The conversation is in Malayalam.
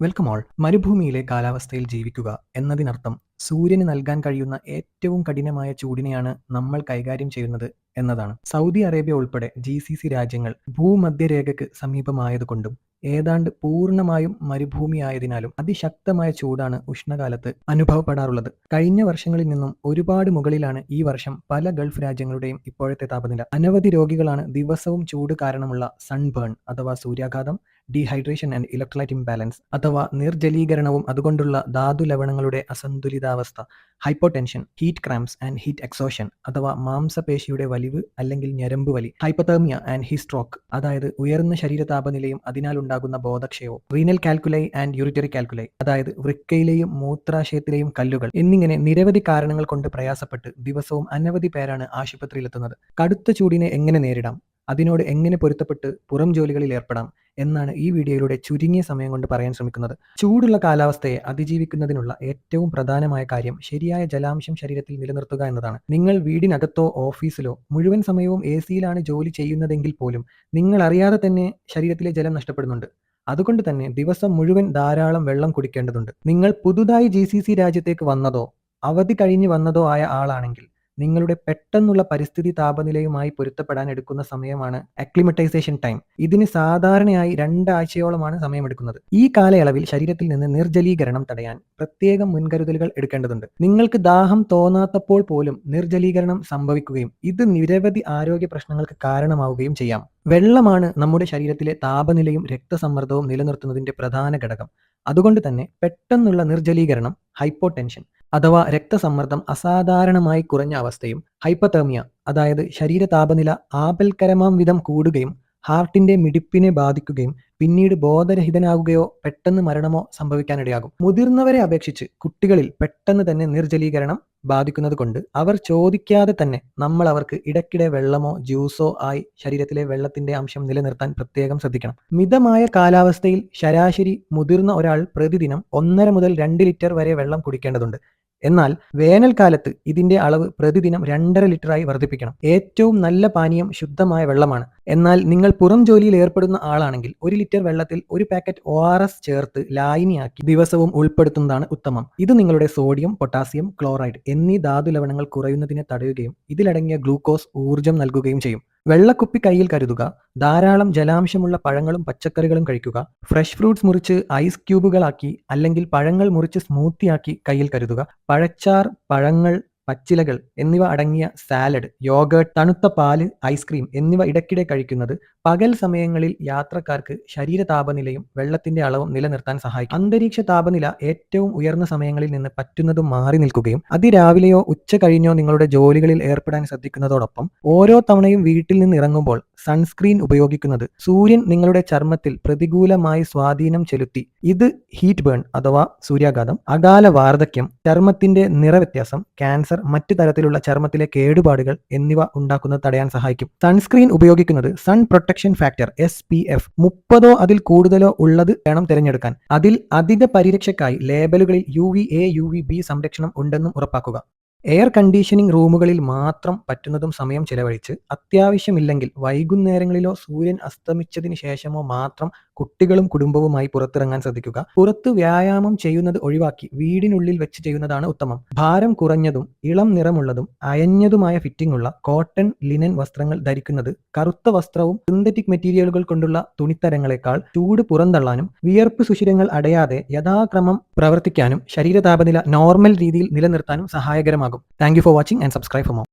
വെൽക്കം ഓൾ മരുഭൂമിയിലെ കാലാവസ്ഥയിൽ ജീവിക്കുക എന്നതിനർത്ഥം സൂര്യന് നൽകാൻ കഴിയുന്ന ഏറ്റവും കഠിനമായ ചൂടിനെയാണ് നമ്മൾ കൈകാര്യം ചെയ്യുന്നത് എന്നതാണ്. സൗദി അറേബ്യ ഉൾപ്പെടെ ജി സി സി രാജ്യങ്ങൾ ഭൂമധ്യരേഖയ്ക്ക് സമീപമായതുകൊണ്ടും ഏതാണ്ട് പൂർണമായും മരുഭൂമിയായതിനാലും അതിശക്തമായ ചൂടാണ് ഉഷ്ണകാലത്ത് അനുഭവപ്പെടാറുള്ളത്. കഴിഞ്ഞ വർഷങ്ങളിൽ നിന്നും ഒരുപാട് മുകളിലാണ് ഈ വർഷം പല ഗൾഫ് രാജ്യങ്ങളുടെയും ഇപ്പോഴത്തെ താപനില. അനവധി രോഗികളാണ് ദിവസവും ചൂട് കാരണമുള്ള സൺബേൺ അഥവാ സൂര്യാഘാതം ഡീഹൈഡ്രേഷൻ ആൻഡ് ഇലക്ട്രോലൈറ്റ് ഇംബാലൻസ് അഥവാ നിർജലീകരണവും അതുകൊണ്ടുള്ള ധാതു ലവണങ്ങളുടെ അസന്തുലിതാവസ്ഥ hypotension heat cramps and heat exhaustion അഥവാ മാംസപേശിയുടെ വലിവ് അല്ലെങ്കിൽ ഞരമ്പ് വലി ഹൈപ്പതേമിയ ആൻഡ് ഹിസ്ട്രോക്ക് അതായത് ഉയർന്ന ശരീര താപനിലയും അതിനാൽ ഉണ്ടാകുന്ന ബോധക്ഷയവും renal calculi and ureteric calculi അതായത് വൃക്കയിലെയും മൂത്രാശയത്തിലെയും കല്ലുകൾ എന്നിങ്ങനെ നിരവധി കാരണങ്ങൾ കൊണ്ട് പ്രയാസപ്പെട്ട് ദിവസവും അനവധി പേരാണ് ആശുപത്രിയിലെത്തുന്നത്. കടുത്ത ചൂടിനെ എങ്ങനെ നേരിടാം? അതിനോട് എങ്ങനെ പൊരുത്തപ്പെട്ട് പുറം ജോലികളിൽ ഏർപ്പെടാം എന്നാണ് ഈ വീഡിയോയിലൂടെ ചുരുങ്ങിയ സമയം കൊണ്ട് പറയാൻ ശ്രമിക്കുന്നത്. ചൂടുള്ള കാലാവസ്ഥയെ അതിജീവിക്കുന്നതിനുള്ള ഏറ്റവും പ്രധാനമായ കാര്യം ശരിയായ ജലാംശം ശരീരത്തിൽ നിലനിർത്തുക എന്നതാണ്. നിങ്ങൾ വീടിനകത്തോ ഓഫീസിലോ മുഴുവൻ സമയവും എ സിയിലാണ് ജോലി ചെയ്യുന്നതെങ്കിൽ പോലും നിങ്ങൾ അറിയാതെ തന്നെ ശരീരത്തിലെ ജലം നഷ്ടപ്പെടുന്നുണ്ട്. അതുകൊണ്ട് തന്നെ ദിവസം മുഴുവൻ ധാരാളം വെള്ളം കുടിക്കേണ്ടതുണ്ട്. നിങ്ങൾ പുതുതായി ജി രാജ്യത്തേക്ക് വന്നതോ അവധി കഴിഞ്ഞ് വന്നതോ ആയ ആളാണെങ്കിൽ നിങ്ങളുടെ പെട്ടെന്നുള്ള പരിസ്ഥിതി താപനിലയുമായി പൊരുത്തപ്പെടാൻ എടുക്കുന്ന സമയമാണ് അക്ലിമറ്റൈസേഷൻ ടൈം ഇതിന് സാധാരണയായി രണ്ടാഴ്ചയോളമാണ് സമയമെടുക്കുന്നത്. ഈ കാലയളവിൽ ശരീരത്തിൽ നിന്ന് നിർജലീകരണം തടയാൻ പ്രത്യേകം മുൻകരുതലുകൾ എടുക്കേണ്ടതുണ്ട്. നിങ്ങൾക്ക് ദാഹം തോന്നാത്തപ്പോൾ പോലും നിർജലീകരണം സംഭവിക്കുകയും ഇത് നിരവധി ആരോഗ്യ പ്രശ്നങ്ങൾക്ക് കാരണമാവുകയും ചെയ്യാം. വെള്ളമാണ് നമ്മുടെ ശരീരത്തിലെ താപനിലയും രക്തസമ്മർദ്ദവും നിലനിർത്തുന്നതിന്റെ പ്രധാന ഘടകം. അതുകൊണ്ട് തന്നെ പെട്ടെന്നുള്ള നിർജലീകരണം ഹൈപ്പോടെൻഷൻ അഥവാ രക്തസമ്മർദ്ദം അസാധാരണമായി കുറഞ്ഞ അവസ്ഥയും ഹൈപ്പതേമിയ അതായത് ശരീര താപനില ആപൽക്കരമാം വിധം കൂടുകയും ഹാർട്ടിന്റെ മിടിപ്പിനെ ബാധിക്കുകയും പിന്നീട് ബോധരഹിതനാകുകയോ പെട്ടെന്ന് മരണമോ സംഭവിക്കാനിടയാകും. മുതിർന്നവരെ അപേക്ഷിച്ച് കുട്ടികളിൽ പെട്ടെന്ന് തന്നെ നിർജലീകരണം ബാധിക്കുന്നത് കൊണ്ട് അവർ ചോദിക്കാതെ തന്നെ നമ്മൾ അവർക്ക് ഇടയ്ക്കിടെ വെള്ളമോ ജ്യൂസോ ആയി ശരീരത്തിലെ വെള്ളത്തിന്റെ അംശം നിലനിർത്താൻ പ്രത്യേകം ശ്രദ്ധിക്കണം. മിതമായ കാലാവസ്ഥയിൽ ശരാശരി മുതിർന്ന ഒരാൾ പ്രതിദിനം ഒന്നര മുതൽ രണ്ട് ലിറ്റർ വരെ വെള്ളം കുടിക്കേണ്ടതുണ്ട്. എന്നാൽ വേനൽക്കാലത്ത് ഇതിന്റെ അളവ് പ്രതിദിനം രണ്ടര ലിറ്ററായി വർദ്ധിപ്പിക്കണം. ഏറ്റവും നല്ല പാനീയം ശുദ്ധമായ വെള്ളമാണ്. എന്നാൽ നിങ്ങൾ പുറം ജോലിയിൽ ഏർപ്പെടുന്ന ആളാണെങ്കിൽ ഒരു ലിറ്റർ വെള്ളത്തിൽ ഒരു പാക്കറ്റ് ഒ ആർ എസ് ചേർത്ത് ലായനിയാക്കി ദിവസവും ഉൾപ്പെടുത്തുന്നതാണ് ഉത്തമം. ഇത് നിങ്ങളുടെ സോഡിയം പൊട്ടാസ്യം ക്ലോറൈഡ് എന്നീ ധാതു ലവണങ്ങൾ കുറയുന്നതിനെ തടയുകയും ഇതിലടങ്ങിയ ഗ്ലൂക്കോസ് ഊർജം നൽകുകയും ചെയ്യും. വെള്ളക്കുപ്പി കയ്യിൽ കരുതുക ധാരാളം ജലാംശമുള്ള പഴങ്ങളും പച്ചക്കറികളും കഴിക്കുക ഫ്രഷ് ഫ്രൂട്ട്സ് മുറിച്ച് ഐസ് ക്യൂബുകളാക്കി അല്ലെങ്കിൽ പഴങ്ങൾ മുറിച്ച് സ്മൂത്തിയാക്കി കയ്യിൽ കരുതുക പഴച്ചാർ പഴങ്ങൾ പച്ചിലകൾ എന്നിവ അടങ്ങിയ സാലഡ് യോഗേർട്ട് തണുത്ത പാൽ ഐസ്ക്രീം എന്നിവ ഇടയ്ക്കിടെ കഴിക്കുന്നത് പകൽ സമയങ്ങളിൽ യാത്രക്കാർക്ക് ശരീര താപനിലയും വെള്ളത്തിന്റെ അളവും നിലനിർത്താൻ സഹായിക്കും. അന്തരീക്ഷ താപനില ഏറ്റവും ഉയർന്ന സമയങ്ങളിൽ നിന്ന് പറ്റുന്നതും മാറി നിൽക്കുകയും അതിരാവിലെയോ ഉച്ച കഴിഞ്ഞോ നിങ്ങളുടെ ജോലികളിൽ ഏർപ്പെടാൻ ശ്രദ്ധിക്കുന്നതോടൊപ്പം ഓരോ തവണയും വീട്ടിൽ നിന്ന് ഇറങ്ങുമ്പോൾ സൺസ്ക്രീൻ ഉപയോഗിക്കുന്നത്. സൂര്യൻ നിങ്ങളുടെ ചർമ്മത്തിൽ പ്രതികൂലമായി സ്വാധീനം ചെലുത്തി. ഇത് ഹീറ്റ് ബേൺ അഥവാ സൂര്യാഘാതം അകാല വാർദ്ധക്യം ചർമ്മത്തിന്റെ നിറവ്യത്യാസം ക്യാൻസർ മറ്റു തരത്തിലുള്ള ചർമ്മത്തിലെ കേടുപാടുകൾ എന്നിവ ഉണ്ടാക്കുന്നത് തടയാൻ സഹായിക്കും. സൺസ്ക്രീൻ ഉപയോഗിക്കുന്നത് sun protection factor S P F മുപ്പതോ അതിൽ കൂടുതലോ ഉള്ളത് വേണം തിരഞ്ഞെടുക്കാൻ. അതിൽ അധിക പരിരക്ഷയ്ക്കായി ലേബലുകളിൽ U V A U V B സംരക്ഷണം ഉണ്ടെന്നും ഉറപ്പാക്കുക. എയർ കണ്ടീഷനിങ് റൂമുകളിൽ മാത്രം പറ്റുന്നതും സമയം ചെലവഴിച്ച് അത്യാവശ്യമില്ലെങ്കിൽ വൈകുന്നേരങ്ങളിലോ സൂര്യൻ അസ്തമിച്ചതിന് ശേഷമോ മാത്രം കുട്ടികളും കുടുംബവുമായി പുറത്തിറങ്ങാൻ ശ്രദ്ധിക്കുക. പുറത്ത് വ്യായാമം ചെയ്യുന്നത് ഒഴിവാക്കി വീടിനുള്ളിൽ വെച്ച് ചെയ്യുന്നതാണ് ഉത്തമം. ഭാരം കുറഞ്ഞതും ഇളം നിറമുള്ളതും അയഞ്ഞതുമായ ഫിറ്റിംഗ് ഉള്ള കോട്ടൺ ലിനൻ വസ്ത്രങ്ങൾ ധരിക്കുന്നത് കറുത്ത വസ്ത്രവും സിന്തറ്റിക് മെറ്റീരിയലുകൾ കൊണ്ടുള്ള തുണിത്തരങ്ങളെക്കാൾ ചൂട് പുറന്തള്ളാനും വിയർപ്പ് സുഷിരങ്ങൾ അടയാതെ യഥാക്രമം പ്രവർത്തിക്കാനും ശരീര താപനില നോർമൽ രീതിയിൽ നിലനിർത്താനും സഹായകരമാകും. Thank for watching and subscribe for more